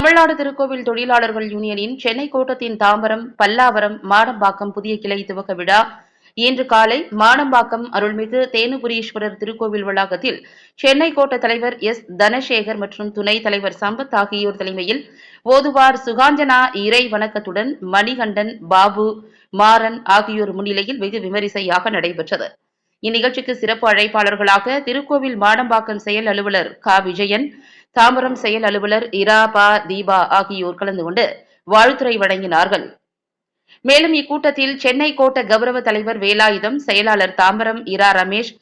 தமிழ்நாடு திருக்கோவில் தொழிலாளர்கள் யூனியனின் சென்னை கோட்டத்தின் தாம்பரம் பல்லாவரம் மாடம்பாக்கம் புதிய கிளை துவக்க விழா. இன்று காலை மாடம்பாக்கம் அருள்மிகு தேனுபுரீஸ்வரர் திருக்கோவில் வளாகத்தில் சென்னை கோட்ட தலைவர் எஸ். தனசேகர் மற்றும் துணைத் தலைவர் சம்பத் ஆகியோர் தலைமையில் ஓதுவார் சுகாஞ்சனா இறை வணக்கத்துடன் மணிகண்டன் பாபு மாறன் ஆகியோர் முன்னிலையில் வெகு விமரிசையாக நடைபெற்றது. இந்நிகழ்ச்சிக்கு சிறப்பு அழைப்பாளர்களாக திருக்கோவில் மாடம்பாக்கம் செயல் அலுவலர் க. விஜயன் தாம்பரம் செயல் அலுவலர் இரா பா தீபா ஆகியோர் கலந்து கொண்டு வாழ்த்துறை வழங்கினார்கள். மேலும் இக்கூட்டத்தில் சென்னை கோட்ட கௌரவ தலைவர் வேலாயுதம் செயலாளர் தாம்பரம் இரா ரமேஷ்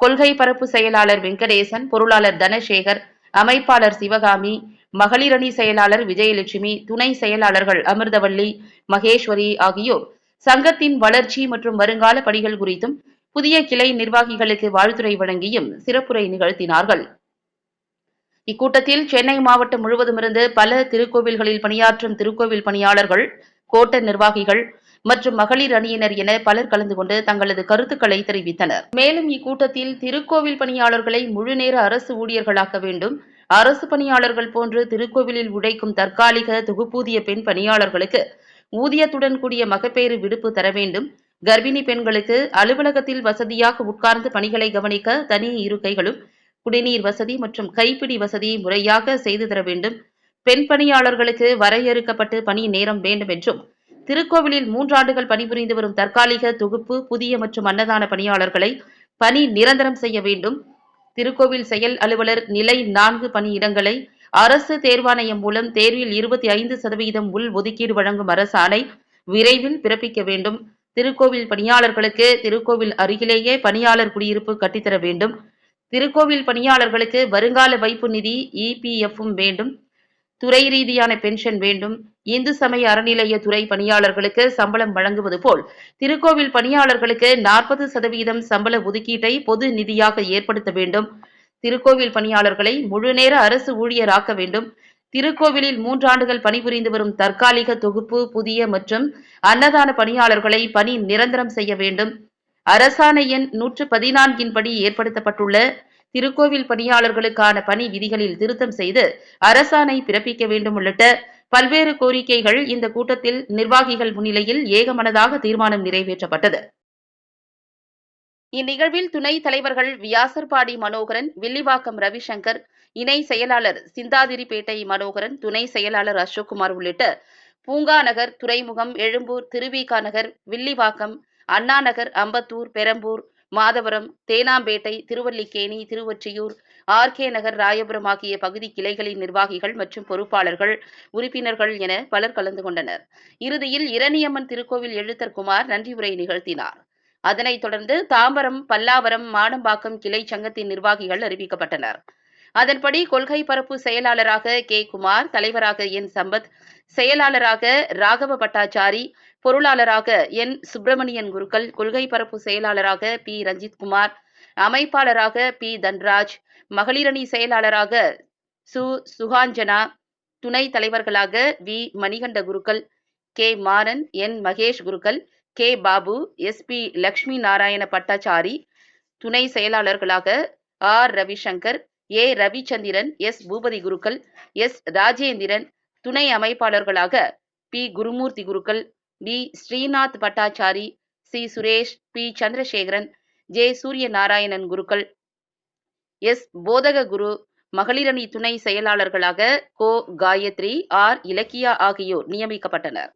கொள்கை பரப்பு செயலாளர் வெங்கடேசன் பொருளாளர் தனசேகர் அமைப்பாளர் சிவகாமி மகளிரணி செயலாளர் விஜயலட்சுமி துணை செயலாளர்கள் அமிர்தவள்ளி மகேஸ்வரி ஆகியோர். சங்கத்தின் வளர்ச்சி மற்றும் வருங்கால பணிகள் குறித்தும் புதிய கிளை நிர்வாகிகளுக்கு வாழ்த்துரை வழங்கியும் சிறப்புரை நிகழ்த்தினார்கள். இக்கூட்டத்தில் சென்னை மாவட்டம் முழுவதுமிருந்து பல திருக்கோவில்களில் பணியாற்றும் திருக்கோவில் பணியாளர்கள் கோட்ட நிர்வாகிகள் மற்றும் மகளிர் அணியினர் என பலர் கலந்து கொண்டு தங்களது கருத்துக்களை தெரிவித்தனர். மேலும் இக்கூட்டத்தில் திருக்கோவில் பணியாளர்களை முழுநேர அரசு ஊழியர்களாக்க வேண்டும். அரசு பணியாளர்கள் போன்று திருக்கோவிலில் உழைக்கும் தற்காலிக தொகுப்பூதிய பெண் பணியாளர்களுக்கு ஊதியத்துடன் கூடிய மகப்பேறு விடுப்பு தர வேண்டும். கர்ப்பிணி பெண்களுக்கு அலுவலகத்தில் வசதியாக உட்கார்ந்து பணிகளை கவனிக்க தனி இருக்கைகளும் குடிநீர் வசதி மற்றும் கைப்பிடி வசதி முறையாக செய்து தர வேண்டும். பெண் பணியாளர்களுக்கு வரையறுக்கப்பட்டு பணி நேரம் வேண்டும் என்றும் திருக்கோவிலில் மூன்றாண்டுகள் பணிபுரிந்து வரும் தற்காலிக தொகுப்பு புதிய மற்றும் அன்னதான பணியாளர்களை பணி நிரந்தரம் செய்ய வேண்டும். திருக்கோவில் செயல் அலுவலர் நிலை நான்கு பணியிடங்களை அரசு தேர்வாணையம் மூலம் தேர்வில் இருபத்தி ஐந்து சதவீதம் உள் ஒதுக்கீடு வழங்கும் அரசாணை விரைவில் பிறப்பிக்க வேண்டும். திருக்கோவில் பணியாளர்களுக்கு திருக்கோவில் அருகிலேயே பணியாளர் குடியிருப்பு கட்டித்தர வேண்டும். திருக்கோவில் பணியாளர்களுக்கு வருங்கால வைப்பு நிதி இபிஎஃப்பும் வேண்டும். துறை ரீதியான பென்ஷன் வேண்டும். இந்து சமய அறநிலைய துறை பணியாளர்களுக்கு சம்பளம் வழங்குவது போல் திருக்கோவில் பணியாளர்களுக்கு நாற்பது சதவீதம் சம்பள ஒதுக்கீட்டை பொது நிதியாக ஏற்படுத்த வேண்டும். திருக்கோவில் பணியாளர்களை முழுநேர அரசு ஊழியராக்க வேண்டும். திருக்கோவிலில் மூன்றாண்டுகள் பணிபுரிந்து வரும் தற்காலிக தொகுப்பு புதிய மற்றும் அன்னதான பணியாளர்களை பணி நிரந்தரம் செய்ய வேண்டும். அரசாணை எண் நூற்று பதினான்கின்படி ஏற்படுத்தப்பட்டுள்ள திருக்கோவில் பணியாளர்களுக்கான பணி விதிகளில் திருத்தம் செய்து அரசாணை பிறப்பிக்க வேண்டும் உள்ளிட்ட பல்வேறு கோரிக்கைகள் இந்த கூட்டத்தில் நிர்வாகிகள் முன்னிலையில் ஏகமனதாக தீர்மானம் நிறைவேற்றப்பட்டது. இந்நிகழ்வில் துணைத் தலைவர்கள் வியாசர்பாடி மனோகரன் வில்லிவாக்கம் ரவிசங்கர் இணை செயலாளர் சிந்தாதிரிப்பேட்டை மனோகரன் துணை செயலாளர் அசோக்குமார் உள்ளிட்ட பூங்கா நகர் துறைமுகம் எழும்பூர் திருவிகா நகர் வில்லிவாக்கம் அண்ணாநகர் அம்பத்தூர் பெரம்பூர் மாதவரம் தேனாம்பேட்டை திருவல்லிக்கேணி திருவொற்றியூர் ஆர்கே நகர் ராயபுரம் ஆகிய பகுதி கிளைகளின் நிர்வாகிகள் மற்றும் பொறுப்பாளர்கள் உறுப்பினர்கள் என பலர் கலந்து கொண்டனர். இறுதியில் இரணியம்மன் திருக்கோவில் எழுத்தர் குமார் நன்றி உரை நிகழ்த்தினார். அதனைத் தொடர்ந்து தாம்பரம் பல்லாவரம் மாடம்பாக்கம் கிளை சங்கத்தின் நிர்வாகிகள் அறிவிக்கப்பட்டனர். அதன்படி கொள்கை பரப்பு செயலாளராக கே. குமார் தலைவராக என். சம்பத் செயலாளராக ராகவ பட்டாச்சாரி பொருளாளராக என் சுப்பிரமணியன் குருக்கள் கொள்கை பரப்பு செயலாளராக பி. ரஞ்சித்குமார் அமைப்பாளராக பி. தன்ராஜ் மகளிரணி செயலாளராக சு. சுகாஞ்சனா துணை தலைவர்களாக வி. மணிகண்ட குருக்கள் கே. மாறன் என். மகேஷ் குருக்கள் K. Babu S. P. Lakshmi Narayana Bhattachari துணை செயலாளர்களாக R. Ravishankar A. Ravichandran S. Boopathi குருக்கள் எஸ். ராஜேந்திரன் துணை அமைப்பாளர்களாக பி. குருமூர்த்தி குருக்கள் P Srinath Bhattachari C. Suresh P. Chandrasekaran J. Surya Narayanan குருக்கள். எஸ். போதக குரு மகளிரணி துணை செயலாளர்களாக கோ. காயத்ரி ஆர். இலக்கியா ஆகியோர் நியமிக்கப்பட்டனர்.